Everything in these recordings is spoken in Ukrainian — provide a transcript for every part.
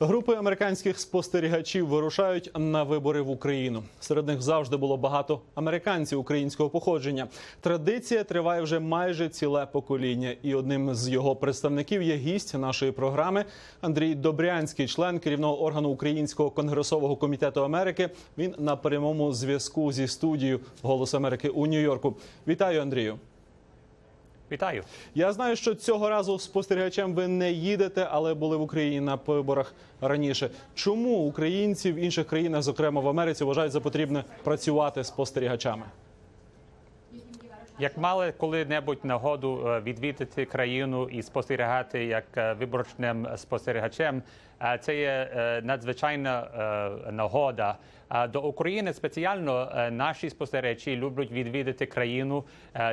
Групи американських спостерігачів вирушають на вибори в Україну. Серед них завжди було багато американців українського походження. Традиція триває вже майже ціле покоління, і одним з його представників є гість нашої програми Андрій Добрянський, член керівного органу Українського конгресового комітету Америки. Він на прямому зв'язку зі студією Голос Америки у Нью-Йорку. Вітаю, Андрію. Вітаю. Я знаю, що цього разу спостерігачем ви не їдете, але були в Україні на виборах раніше. Чому українці в інших країнах, зокрема в Америці, вважають за потрібне працювати спостерігачами? Як мали коли-небудь нагоду е, відвідати країну і спостерігати як е, виборчним спостерігачем, це є е, надзвичайна е, нагода. До України спеціально е, наші спостерігачі люблять відвідати країну.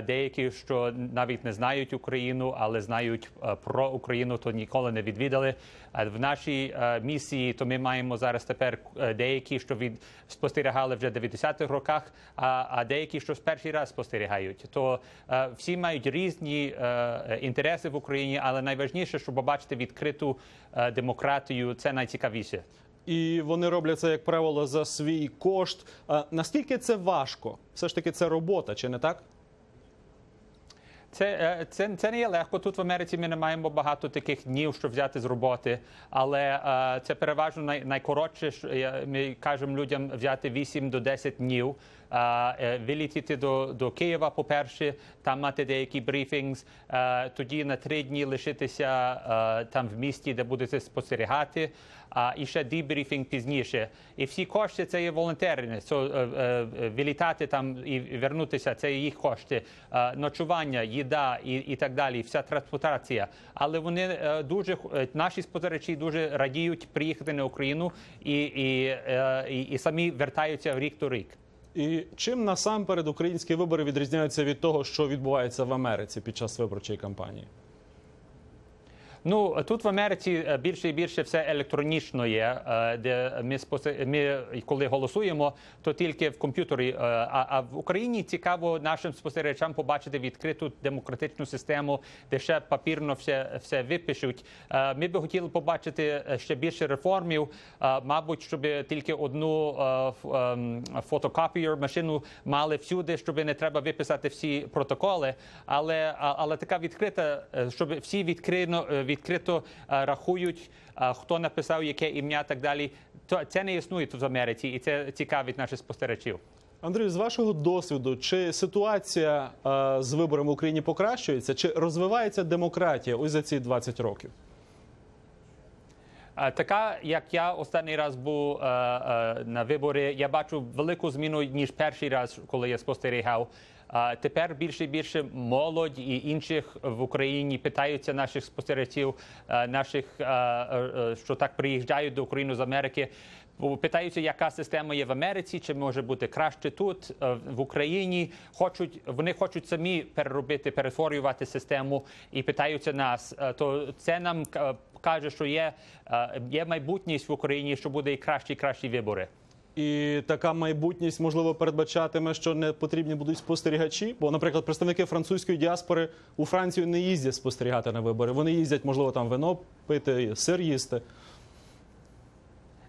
Деякі, що навіть не знають Україну, але знають про Україну, то ніколи не відвідали. В нашій місії то ми маємо зараз тепер деякі, що від спостерігали вже в 90-х роках, а, деякі, що з перший раз спостерігають. То всі мають різні інтереси в Україні, але найважніше, щоб побачити відкриту е, демократію, це найцікавіше. І вони роблять це, як правило, за свій кошт. Наскільки це важко? Все ж таки, це робота, чи не так? Це, е, це, це не є легко. Тут в Америці ми не маємо багато таких днів, щоб взяти з роботи. Але е, це переважно най, найкоротше. Ми кажемо людям взяти 8 до 10 днів. е, Вилітіти до, до Києва, по-перше, там мати деякі брифінгс, е, тоді на три дні лишитися там в місті, де будете спостерігати, а і ще дебрифінг пізніше. І всі кошти це є волонтерне. So, вилітати там і вернутися, це їх кошти, ночування, їда і, і так далі, вся транспортація. Але вони е, дуже е, наші споживачі дуже радіють приїхати на Україну і, і, е, і, і самі вертаються рік до рік. І чим насамперед українські вибори відрізняються від того, що відбувається в Америці під час виборчої кампанії? Ну тут в Америці е, більше і більше все електронічно є. е, Де ми ми коли голосуємо, то тільки в комп'ютері. е, А, а в Україні цікаво нашим спостерігачам побачити відкриту демократичну систему, де ще папірно все, все випишуть. Ми би хотіли побачити ще більше реформів. Мабуть, щоб тільки одну фотокопію машину мали всюди, щоб не треба виписати всі протоколи. Але, але така відкрита, щоб всі відкрито, е, відкрито е, рахують, е, хто написав яке ім'я, так далі. То це не існує тут в Америці, і це цікавить наших спостерігачів. Андрій, з вашого досвіду, чи ситуація е, з виборами в Україні покращується, чи розвивається демократія ось за ці 20 років? Е, Така, як я останній раз був е, е, на вибори, я бачу велику зміну ніж перший раз, коли я спостерігав. Е, Тепер більше і більше молодь і інших в Україні питаються наших спостерігачів, е, наших, е, е, що так приїжджають до України з Америки. Питаються, яка система є в Америці, чи може бути краще тут, е, в Україні. Хочуть вони хочуть самі переробити, перетворювати систему і питаються нас. Е, То це нам е, каже, що є, є майбутність в Україні, що буде і кращі, і кращі вибори. І така майбутність можливо передбачатиме, що не потрібні будуть спостерігачі. Бо, наприклад, представники французької діаспори у Францію не їздять спостерігати на вибори. Вони їздять, можливо, там вино пити, сир їсти.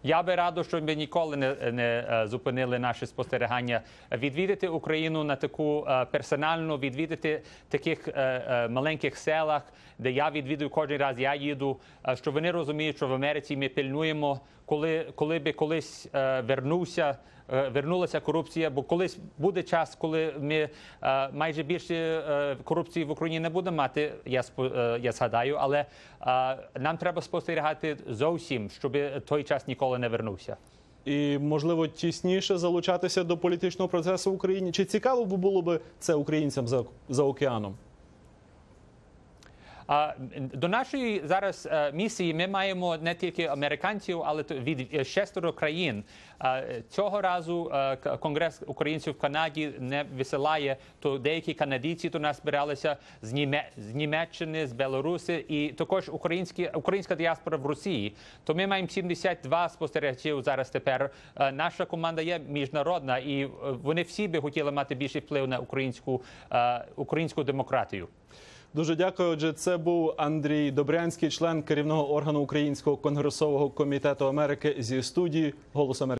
Я би радо, щоб ми ніколи не, не е, зупинили наше спостерігання. Відвідати Україну на таку е, персональну, відвідати таких е, маленьких селах, де я відвідую кожен раз, я їду, щоб вони розуміють, що в Америці ми пильнуємо, коли, коли би колись вернувся. Вернулася корупція, бо колись буде час, коли ми майже більше корупції в Україні не будемо мати. Я я згадаю, але нам треба спостерігати зовсім, щоб той час ніколи не вернувся. І можливо тісніше залучатися до політичного процесу в Україні. Чи цікаво було би це українцям за, за океаном? До нашої зараз е, місії ми маємо не тільки американців, але від е, шестеро країн. Цього разу е, Конгрес українців в Канаді не висилає, то деякі канадійці до нас збиралися з, Німе, з Німеччини, з Білорусі і також українські, українська діаспора в Росії. То ми маємо 72 спостерігачів зараз тепер. Наша команда є міжнародна, і вони всі би хотіли мати більший вплив на українську, українську демократію. Дуже дякую. Отже, це був Андрій Добрянський, член керівного органу Українського конгресового комітету Америки зі студії Голос Америки.